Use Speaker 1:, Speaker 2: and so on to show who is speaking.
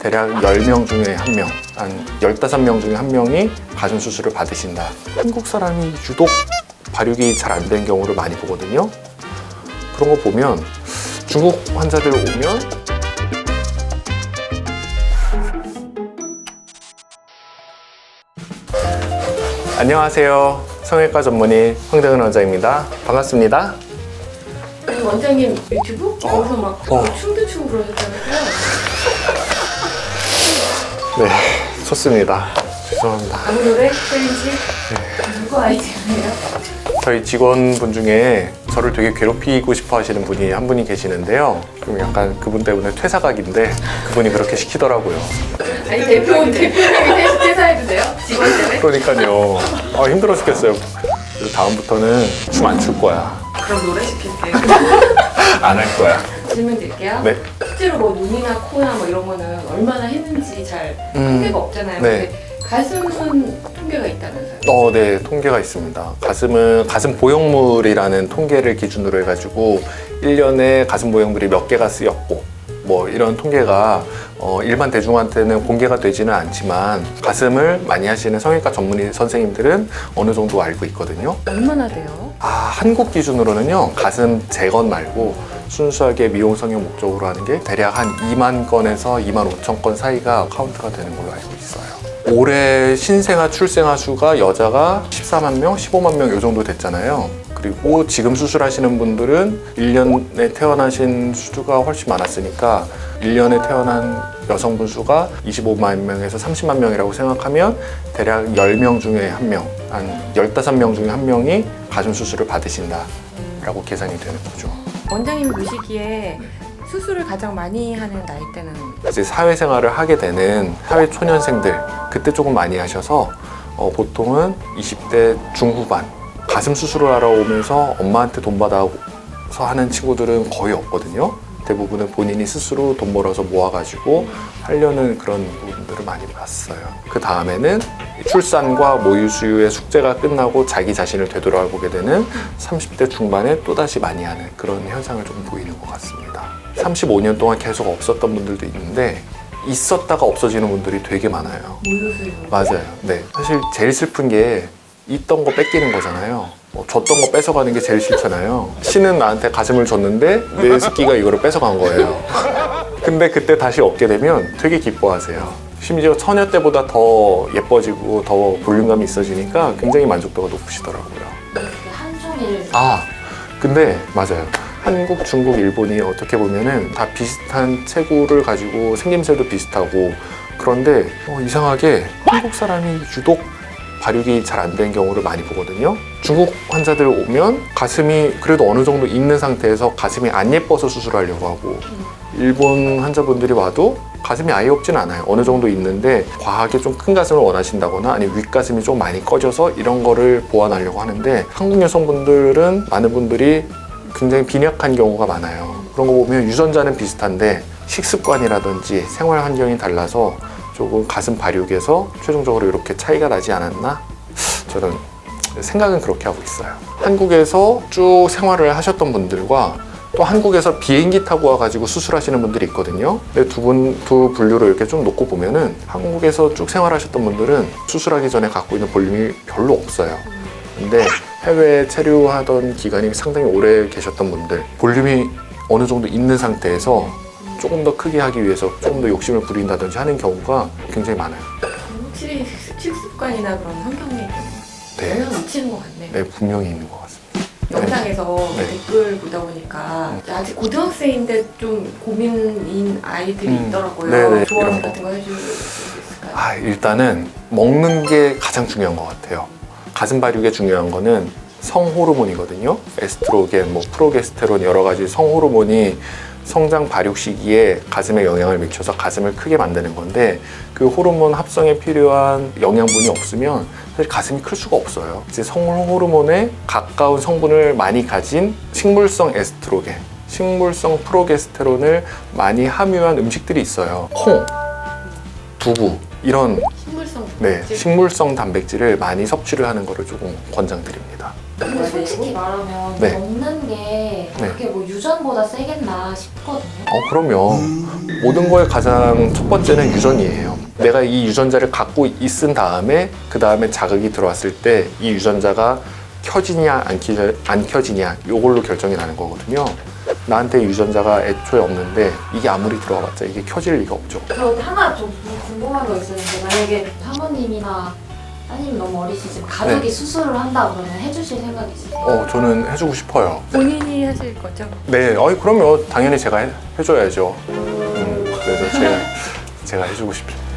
Speaker 1: 대략 10명 중에 한 명, 한 15명 중에 한 명이 가슴 수술을 받으신다. 한국 사람이 유독 발육이 잘 안 된 경우를 많이 보거든요. 그런 거 보면 중국 환자들 오면 안녕하세요. 성형외과 전문의 황정은 원장입니다. 반갑습니다.
Speaker 2: 그 원장님 유튜브 여기서 막
Speaker 1: 어.
Speaker 2: 춤도 추고 그러셨잖아요.
Speaker 1: 네, 좋습니다. 죄송합니다.
Speaker 2: 아무 노래 챌린지
Speaker 1: 네.
Speaker 2: 누구 아이디어예요?
Speaker 1: 저희 직원분 중에 저를 되게 괴롭히고 싶어 하시는 분이 한 분이 계시는데요. 좀 약간 그분 때문에 퇴사각인데 그분이 그렇게 시키더라고요.
Speaker 2: 아니 대표 대표님이 퇴- 퇴사해도 돼요? 직원 때문에?
Speaker 1: 그러니까요. 아, 힘들어 죽겠어요. 그래서 다음부터는 춤 안 출 거야.
Speaker 2: 그럼 노래 시킬게요.
Speaker 1: 안 할 거야.
Speaker 2: 질문 드릴게요.
Speaker 1: 네.
Speaker 2: 실제로 뭐 눈이나 코나 뭐 이런 거는 얼마나 했는지 잘
Speaker 1: 음,
Speaker 2: 통계가 없잖아요.
Speaker 1: 네.
Speaker 2: 근데 가슴은 통계가 있다면서요?
Speaker 1: 어, 네, 통계가 있습니다. 가슴은 가슴 보형물이라는 통계를 기준으로 해가지고 1년에 가슴 보형물이 몇 개가 쓰였고 뭐 이런 통계가 어, 일반 대중한테는 공개가 되지는 않지만 가슴을 많이 하시는 성형외과 전문의 선생님들은 어느 정도 알고 있거든요.
Speaker 2: 얼마나 돼요?
Speaker 1: 아, 한국 기준으로는요, 가슴 재건 말고 순수하게 미용 성형 목적으로 하는 게 대략 한 2만 건에서 2만 5천 건 사이가 카운트가 되는 걸로 알고 있어요. 올해 신생아 출생아 수가 여자가 14만 명, 15만 명 요 정도 됐잖아요. 그리고 지금 수술하시는 분들은 1년에 태어나신 수가 훨씬 많았으니까 1년에 태어난 여성분 수가 25만 명에서 30만 명이라고 생각하면 대략 10명 중에 한 명, 한 15명 중에 한 명이 가슴 수술을 받으신다라고 계산이 되는 거죠.
Speaker 2: 원장님 보시기에 수술을 가장 많이 하는 나이대는
Speaker 1: 이제 사회생활을 하게 되는 사회 초년생들 그때 조금 많이 하셔서 어, 보통은 20대 중후반 가슴 수술을 하러 오면서 엄마한테 돈 받아서 하는 친구들은 거의 없거든요. 대부분은 본인이 스스로 돈 벌어서 모아가지고 하려는 그런 부분들을 많이 봤어요. 그 다음에는 출산과 모유 수유의 숙제가 끝나고 자기 자신을 되돌아보게 되는 30대 중반에 또다시 많이 하는 그런 현상을 좀 보이는 것 같습니다. 35년 동안 계속 없었던 분들도 있는데 있었다가 없어지는 분들이 되게 많아요.
Speaker 2: 모유수유
Speaker 1: 맞아요. 네. 사실 제일 슬픈 게 있던 거 뺏기는 거잖아요. 어, 줬던 거 뺏어가는 게 제일 싫잖아요. 신은 나한테 가슴을 줬는데 내 새끼가 이거를 뺏어간 거예요. 근데 그때 다시 얻게 되면 되게 기뻐하세요. 심지어 처녀 때보다 더 예뻐지고 더 볼륨감이 있어지니까 굉장히 만족도가 높으시더라고요.
Speaker 2: 한종일
Speaker 1: 아, 근데 맞아요. 한국, 중국, 일본이 어떻게 보면은 다 비슷한 체구를 가지고 생김새도 비슷하고 그런데 어, 이상하게 한국 사람이 유독 발육이 잘 안 된 경우를 많이 보거든요. 중국 환자들 오면 가슴이 그래도 어느 정도 있는 상태에서 가슴이 안 예뻐서 수술하려고 하고 일본 환자분들이 와도 가슴이 아예 없진 않아요. 어느 정도 있는데 과하게 좀 큰 가슴을 원하신다거나 아니면 윗가슴이 좀 많이 꺼져서 이런 거를 보완하려고 하는데 한국 여성분들은 많은 분들이 굉장히 빈약한 경우가 많아요. 그런 거 보면 유전자는 비슷한데 식습관이라든지 생활 환경이 달라서 조금 가슴 발육에서 최종적으로 이렇게 차이가 나지 않았나? 저는 생각은 그렇게 하고 있어요. 한국에서 쭉 생활을 하셨던 분들과 또 한국에서 비행기 타고 와가지고 수술하시는 분들이 있거든요. 근데 두 분, 두 분류를 이렇게 좀 놓고 보면은 한국에서 쭉 생활하셨던 분들은 수술하기 전에 갖고 있는 볼륨이 별로 없어요. 근데 해외에 체류하던 기간이 상당히 오래 계셨던 분들, 볼륨이 어느 정도 있는 상태에서 조금 더 크게 하기 위해서 조금 더 욕심을 부린다든지 하는 경우가 굉장히 많아요.
Speaker 2: 확실히 식- 식습관이나 그런 환경에 좀
Speaker 1: 네,
Speaker 2: 영향을 미치는 것 같네.
Speaker 1: 네 분명히 있는 것 같습니다.
Speaker 2: 영상에서
Speaker 1: 네.
Speaker 2: 댓글 보다 보니까 아직 고등학생인데 좀 고민인 아이들이
Speaker 1: 음.
Speaker 2: 있더라고요.
Speaker 1: 네네,
Speaker 2: 조언
Speaker 1: 이런 거.
Speaker 2: 같은 거 해줄 수 있을까요?
Speaker 1: 아, 일단은 먹는 게 가장 중요한 것 같아요. 가슴 발육에 중요한 거는 성호르몬이거든요. 에스트로겐, 뭐 프로게스테론 여러 가지 성호르몬이 성장 발육 시기에 가슴에 영향을 미쳐서 가슴을 크게 만드는 건데 그 호르몬 합성에 필요한 영양분이 없으면 사실 가슴이 클 수가 없어요. 이제 성호르몬에 가까운 성분을 많이 가진 식물성 에스트로겐, 식물성 프로게스테론을 많이 함유한 음식들이 있어요. 콩, 두부 이런
Speaker 2: 식물성
Speaker 1: 네,
Speaker 2: 단백질?
Speaker 1: 식물성 단백질을 많이 섭취를 하는 것을 조금 권장드립니다.
Speaker 3: 근데 솔직히 말하면
Speaker 1: 네.
Speaker 3: 먹는 게
Speaker 1: 네.
Speaker 3: 그게 뭐 유전보다 세겠나 싶거든요.
Speaker 1: 어, 그럼요. 모든 거에 가장 첫 번째는 유전이에요. 내가 이 유전자를 갖고 있은 다음에 그 다음에 자극이 들어왔을 때 이 유전자가 켜지냐 안, 켜, 안 켜지냐 이걸로 결정이 나는 거거든요. 나한테 유전자가 애초에 없는데 이게 아무리 들어와봤자 이게 켜질 리가 없죠.
Speaker 3: 저 하나 좀 궁금한 거 있었는데 만약에 사모님이나 따님이 너무 어리시지만 가족이
Speaker 1: 네.
Speaker 3: 수술을 한다 그러면 해주실 생각 있으세요?
Speaker 1: 어, 저는 해주고 싶어요.
Speaker 2: 본인이 하실 거죠?
Speaker 1: 네, 어이 그럼요. 당연히 제가 해, 해줘야죠. 음, 그래서 제가 제가 해주고 싶습니다.